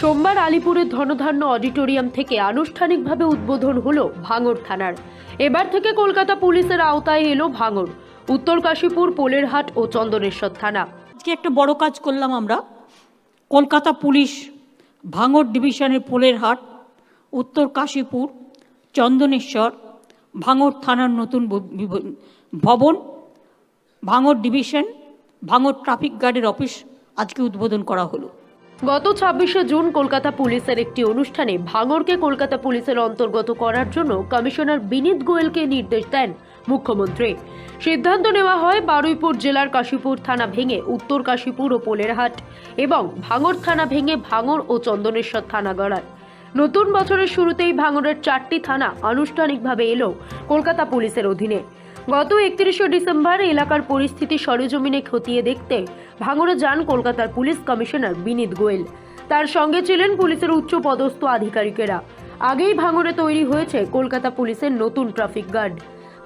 সোমবার আলিপুরের ধনধান্য অডিটোরিয়াম থেকে আনুষ্ঠানিকভাবে উদ্বোধন হলো ভাঙর থানার। এবার থেকে কলকাতা পুলিশের আওতায় এলো ভাঙর। উত্তর কাশীপুর, পোলেরহাট ও চন্দনেশ্বর থানা। আজকে একটা বড় কাজ করলাম আমরা। কলকাতা পুলিশ ভাঙড় ডিভিশনের পোলের হাট উত্তর কাশীপুর, চন্দনেশ্বর ভাঙড় থানার নতুন ভবন ভাঙড় ডিভিশন ভাঙড় ট্রাফিক গার্ডের অফিস আজকে উদ্বোধন করা হলো। গত ছাব্বিশে জুন কলকাতা পুলিশের একটি অনুষ্ঠানে ভাঙরকে কলকাতা পুলিশের অন্তর্গত করার জন্য কমিশনার বিনীত গোয়েলকে নির্দেশ দেন মুখ্যমন্ত্রী। সিদ্ধান্ত নেওয়া হয় বারুইপুর জেলার কাশীপুর থানা ভেঙে উত্তর কাশীপুর ও পোলেরহাট এবং ভাঙর থানা ভেঙে ভাঙর ও চন্দনেশ্বর থানা গড়ায়। নতুন বছরের শুরুতেই ভাঙরের চারটি থানা আনুষ্ঠানিকভাবে এলো কলকাতা পুলিশের অধীনে। গত একত্রিশে ডিসেম্বর এলাকার পরিস্থিতি সরেজমিনে খতিয়ে দেখতে ভাঙড়ে যান কলকাতার পুলিশ কমিশনার বিনীত গোয়েল। তার সঙ্গে ছিলেন পুলিশের উচ্চ পদস্থ আধিকারিকেরা। আগেই ভাঙড়ে তৈরি হয়েছে কলকাতা পুলিশের নতুন ট্রাফিক গার্ড।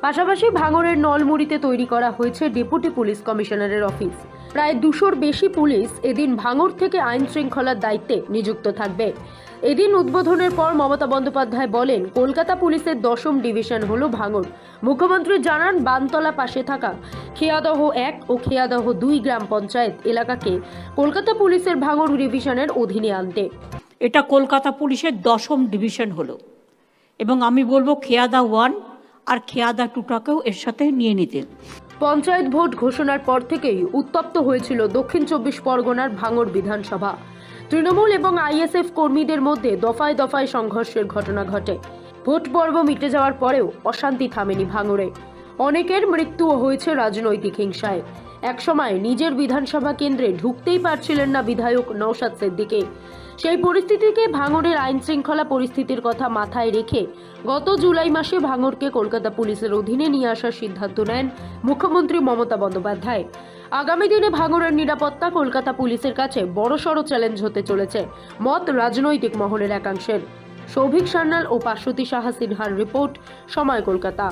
পাশাপাশি ভাঙড়ের নলমুড়িতে তৈরি করা হয়েছে ডেপুটি পুলিশ কমিশনারের অফিস। প্রায় দুশোর বেশি পুলিশ এদিন ভাঙড় থেকে আইন শৃঙ্খলার দায়িত্বে নিযুক্ত থাকবে। এদিন উদ্বোধনের পর মমতা বন্দ্যোপাধ্যায় বলেন কলকাতা পুলিশের দশম ডিভিশন হলো ভাঙড়। মুখ্যমন্ত্রী জানান বানতলা পাশে থাকা খেয়াদহ এক ও খেয়াদহ দুই গ্রাম পঞ্চায়েত এলাকাকে কলকাতা পুলিশের ভাঙড় ডিভিশনের অধীনে আনতে। এটা কলকাতা পুলিশের দশম ডিভিশন হলো। এবং আমি বলব খেয়াদা ওয়ান আর খেয়াদা টুটাকেও এর সাথে নিয়ে নিতে। পঞ্চায়েত ভোট ঘোষণার পর থেকেই উত্তপ্ত হয়েছিল দক্ষিণ চব্বিশ পরগনার ভাঙড় বিধানসভা। তৃণমূল এবং আইএসএফ কর্মীদের মধ্যে দফায় দফায় সংঘর্ষের ঘটনা ঘটে। ভোট পর্ব মিটে যাওয়ার পরেও অশান্তি থামেনি ভাঙড়ে। অনেকের মৃত্যুও হয়েছে রাজনৈতিক হিংসায়। একসময় নিজের বিধানসভা কেন্দ্রে ঢুকতেই পারছিলেন না বিধায়ক নৌশাদ সিদ্দিকে। সেই পরিস্থিতিকে ভাঙড়ের আইন শৃঙ্খলা পরিস্থিতির কথা মাথায় রেখে গত জুলাই মাসে ভাঙড়কে কলকাতা পুলিশের অধীনে নিয়ে আসার সিদ্ধান্ত নেন মুখ্যমন্ত্রী মমতা বন্দ্যোপাধ্যায়। আগামী দিনে ভাঙড়ের নিরাপত্তা কলকাতা পুলিশের কাছে বড়সড় চ্যালেঞ্জ হতে চলেছে মত রাজনৈতিক মহলের একাংশের। সৌভিক সান্যাল ও পার্শ্বতী সাহা সিনহার রিপোর্ট, সময় কলকাতা।